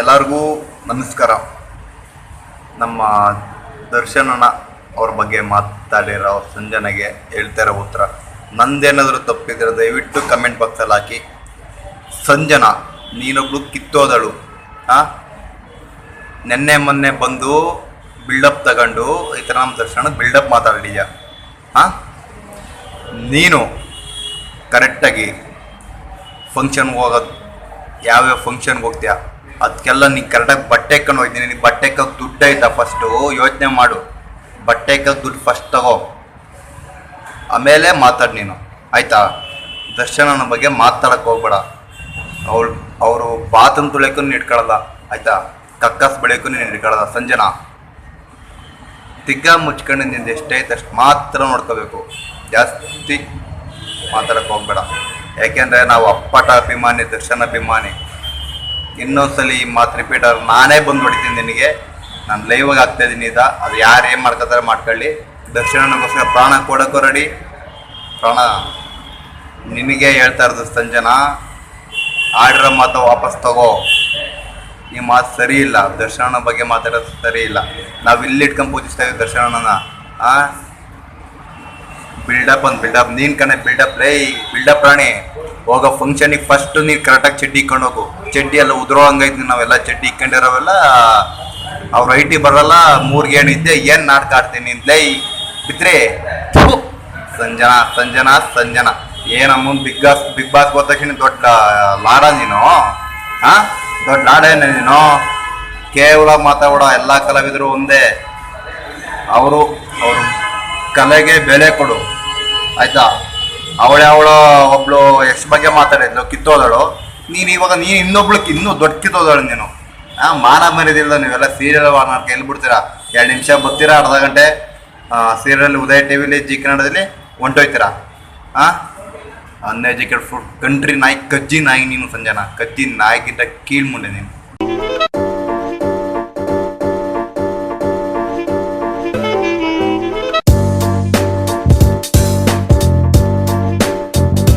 ಎಲ್ಲರಿಗೂ ನಮಸ್ಕಾರ. ನಮ್ಮ ದರ್ಶನನ ಅವ್ರ ಬಗ್ಗೆ ಮಾತಾಡಿರೋ ಸಂಜನೆಗೆ ಹೇಳ್ತಾ ಇರೋ ಉತ್ತರ. ನಂದೇನಾದರೂ ತಪ್ಪಿದ್ರೆ ದಯವಿಟ್ಟು ಕಮೆಂಟ್ ಬಾಕ್ಸಲ್ಲಿ ಹಾಕಿ. ಸಂಜನಾ, ನೀನೊಬ್ಳು ಕಿತ್ತೋದಳು. ಹಾ ನೆನ್ನೆ ಮೊನ್ನೆ ಬಂದು ಬಿಲ್ಡಪ್ ತಗೊಂಡು ಈ ಥರ ನಮ್ಮ ದರ್ಶನ ಬಿಲ್ಡಪ್ ಮಾತಾಡಿದೀಯ? ಹಾಂ ನೀನು ಕರೆಕ್ಟಾಗಿ ಫಂಕ್ಷನ್ಗೆ ಹೋಗೋದು ಯಾವ್ಯಾವ ಫಂಕ್ಷನ್ಗೆ ಹೋಗ್ತೀಯಾ? ಅದಕ್ಕೆಲ್ಲ ನೀನು ಕರೆಕ್ಟಾಗಿ ಬಟ್ಟೆ ಹಾಕೊಂಡು ಹೋಗ್ತೀನಿ ನೀನು ಬಟ್ಟೆ ಹಾಕೋಕೆ ದುಡ್ಡು ಆಯ್ತಾ ಫಸ್ಟು ಯೋಚನೆ ಮಾಡು. ಬಟ್ಟೆ ಹಾಕೋಕೆ ದುಡ್ಡು ಫಸ್ಟ್ ತಗೋ. ಆಮೇಲೆ ಮಾತಾಡು ನೀನು. ಆಯಿತಾ? ದರ್ಶನನ ಬಗ್ಗೆ ಮಾತಾಡಕ್ಕೆ ಹೋಗ್ಬೇಡ. ಅವಳು, ಅವರು ಬಾತನ್ ತುಳಿಯೋಕ್ಕೂ ನೀನು ಇಟ್ಕೊಳ್ಳಲ್ಲ ಆಯಿತಾ? ಕಕ್ಕಸ್ ಬೆಳೆಯೋಕ್ಕೂ ನೀನು ಇಟ್ಕೊಳ್ಳಲ್ಲ ಸಂಜನಾ. ತಿಗ್ಗ ಮುಚ್ಕೊಂಡು ನಿಂದು ಎಷ್ಟೈತೆ ಅಷ್ಟು ಮಾತ್ರ ನೋಡ್ಕೋಬೇಕು. ಜಾಸ್ತಿ ಮಾತಾಡಕ್ಕೆ ಹೋಗ್ಬೇಡ. ಯಾಕೆಂದರೆ ನಾವು ಅಪ್ಪಟ ಅಭಿಮಾನಿ, ದರ್ಶನ ಅಭಿಮಾನಿ. ಇನ್ನೊಂದ್ಸಲಿ ಈ ಮಾತು ರಿಪೀಟ್ ಆದ್ರೆ ನಾನೇ ಬಂದ್ಬಿಡ್ತೀನಿ ನಿನಗೆ. ನಾನು ಲೈವಾಗಿ ಆಗ್ತಾ ಇದ್ದೀನಿ ಇದ ಅದು ಯಾರು ಏನು ಮಾಡ್ಕೋತಾರೆ ಮಾಡ್ಕೊಳ್ಳಿ. ದರ್ಶನಗೋಸ್ಕರ ಪ್ರಾಣ ಕೊಡೋಕ್ಕೂ ರೆಡಿ ಪ್ರಾಣ ನಿನಗೆ ಹೇಳ್ತಾ ಇರೋದು ಸಂಜನ, ಆಡಿರೋ ಮಾತು ವಾಪಸ್ ತಗೋ. ಈ ಮಾತು ಸರಿ ಇಲ್ಲ. ದರ್ಶನ ಬಗ್ಗೆ ಮಾತಾಡೋದು ಸರಿ ಇಲ್ಲ. ನಾವು ಇಲ್ಲಿ ಇಟ್ಕೊಂಡು ಪೂಜಿಸ್ತಾ ಇದ್ದೀವಿ ದರ್ಶನನ ಆ? ಬಿಲ್ಡಪ್ ಒಂದು ಬಿಲ್ಡಪ್ ನೀನು ಕಣೆ ಬಿಲ್ಡಪ್ ಲೈ ಬಿಲ್ಡಪ್ ರಾಣಿ. ಹೋಗೋ ಫಂಕ್ಷನಿಗೆ ಫಸ್ಟ್ ನೀನು ಕರೆಕ್ಟಾಗಿ ಚಡ್ಡಿ ಇಕ್ಕೊಂಡು ಹೋಗು. ಚಡ್ಡಿ ಎಲ್ಲ ಉದುರೋ ಹಂಗೈತಿ ನಾವೆಲ್ಲ ಚಡ್ಡಿ ಇಕ್ಕೊಂಡಿರೋವೆಲ್ಲ, ಅವ್ರ ಐಟಿ ಬರಲ್ಲ, ಮೂರ್ಗೆ ಏನಿದ್ದೆ ಏನು ನಾಟಕ ಆಡ್ತೀನಿ ಲೈ, ಬಿದ್ರಿ. ಸಂಜನಾ ಸಂಜನಾ ಸಂಜನಾ. ಏನಮ್ಮ ಬಿಗ್ ಬಾಸ್ ಬಿಗ್ ಬಾಸ್ ಹೋದ ತಕ್ಷಣ ದೊಡ್ಡ ಲಾಡ ನೀನು? ಹಾ ದೊಡ್ಡ ಲಾಡೇನ ನೀನು? ಕೇವಲ ಮಾತಾಡೋ ಎಲ್ಲ ಕಲಾವಿದರು ಒಂದೇ. ಅವರು ಅವರು ಕಲೆಗೆ ಬೆಲೆ ಕೊಡು. ಆಯ್ತಾ? ಅವಳೆ ಅವಳು ಒಬ್ಳು ಎಷ್ಟು ಬಗ್ಗೆ ಮಾತಾಡಿದ್ಲು, ಕಿತ್ತೋದಳು. ನೀನು ಇವಾಗ ನೀನು ಇನ್ನೊಬ್ಳು ಇನ್ನೂ ದೊಡ್ಡ ಕಿತ್ತೋದಳು ನೀನು. ಆ, ಮಾನ ಮರಿದಿಲ್ಲ ನೀವೆಲ್ಲ ಸೀರಿಯಲ್ ನಾನು ಕೈಲಿ ಬಿಡ್ತೀರಾ? ಎರಡು ನಿಮಿಷ ಬರ್ತೀರಾ? ಅರ್ಧ ಗಂಟೆ ಸೀರಿಯಲ್ ಉದಯ ಟಿ ವಿಲಿ ಜಿ ಕನ್ನಡದಲ್ಲಿ ಹೊಂಟೋಯ್ತೀರಾ? ಹಾಂ ಅನ್ಎಜುಕೇಟೆಡ್ ಫುಡ್ ಕಂಟ್ರಿ ನಾಯಿ, ಕಜ್ಜಿ ನಾಯಿ ನೀನು ಸಂಜನಾ. ಕಜ್ಜಿ ನಾಯಿಗಿಂತ ಕೀಳ್ ಮುಂದೆ ನೀನು.